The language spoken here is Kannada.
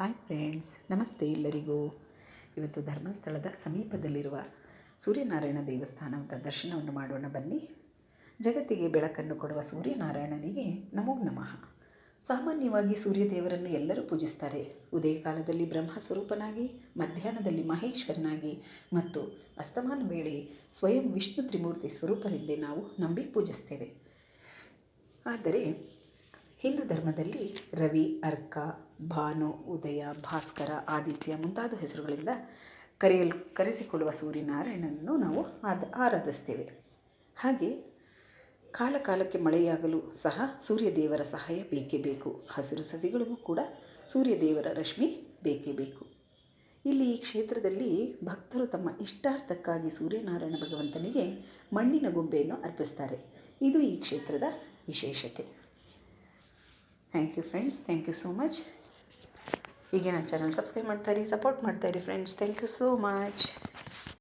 ಹಾಯ್ ಫ್ರೆಂಡ್ಸ್, ನಮಸ್ತೆ ಎಲ್ಲರಿಗೂ. ಇವತ್ತು ಧರ್ಮಸ್ಥಳದ ಸಮೀಪದಲ್ಲಿರುವ ಸೂರ್ಯನಾರಾಯಣ ದೇವಸ್ಥಾನದ ದರ್ಶನವನ್ನು ಮಾಡೋಣ ಬನ್ನಿ. ಜಗತ್ತಿಗೆ ಬೆಳಕನ್ನು ಕೊಡುವ ಸೂರ್ಯನಾರಾಯಣನಿಗೆ ನಮೋ ನಮಃ. ಸಾಮಾನ್ಯವಾಗಿ ಸೂರ್ಯದೇವರನ್ನು ಎಲ್ಲರೂ ಪೂಜಿಸ್ತಾರೆ. ಉದಯ ಕಾಲದಲ್ಲಿ ಬ್ರಹ್ಮ ಸ್ವರೂಪನಾಗಿ ಮಧ್ಯಾಹ್ನದಲ್ಲಿ ಮಹೇಶ್ವರನಾಗಿ ಮತ್ತು ಅಸ್ತಮಾನ ವೇಳೆ ಸ್ವಯಂ ವಿಷ್ಣು ತ್ರಿಮೂರ್ತಿ ಸ್ವರೂಪರೆಂದೇ ನಾವು ನಂಬಿ ಪೂಜಿಸ್ತೇವೆ. ಆದರೆ ಹಿಂದೂ ಧರ್ಮದಲ್ಲಿ ರವಿ, ಅರ್ಕ, ಭಾನು, ಉದಯ, ಭಾಸ್ಕರ, ಆದಿತ್ಯ ಮುಂತಾದ ಹೆಸರುಗಳಿಂದ ಕರೆಯಲು, ಕರೆಸಿಕೊಳ್ಳುವ ಸೂರ್ಯನಾರಾಯಣನನ್ನು ನಾವು ಆದ, ಆರಾಧಿಸ್ತೇವೆ. ಹಾಗೆ ಕಾಲಕಾಲಕ್ಕೆ ಮಳೆಯಾಗಲು ಸಹ ಸೂರ್ಯದೇವರ ಸಹಾಯ ಬೇಕೇ ಬೇಕು. ಹಸಿರು ಸಸಿಗಳಿಗೂ ಕೂಡ ಸೂರ್ಯದೇವರ ರಶ್ಮಿ ಬೇಕೇ ಬೇಕು. ಇಲ್ಲಿ ಈ ಕ್ಷೇತ್ರದಲ್ಲಿ ಭಕ್ತರು ತಮ್ಮ ಇಷ್ಟಾರ್ಥಕ್ಕಾಗಿ ಸೂರ್ಯನಾರಾಯಣ ಭಗವಂತನಿಗೆ ಮಣ್ಣಿನ ಗೊಂಬೆಯನ್ನು ಅರ್ಪಿಸ್ತಾರೆ. ಇದು ಈ ಕ್ಷೇತ್ರದ ವಿಶೇಷತೆ. thank you friends thank you so much ಹೀಗೆ ನನ್ನ channel subscribe ಮಾಡ್ತಾಯಿರಿ support ಮಾಡ್ತಾಯಿರಿ friends thank you so much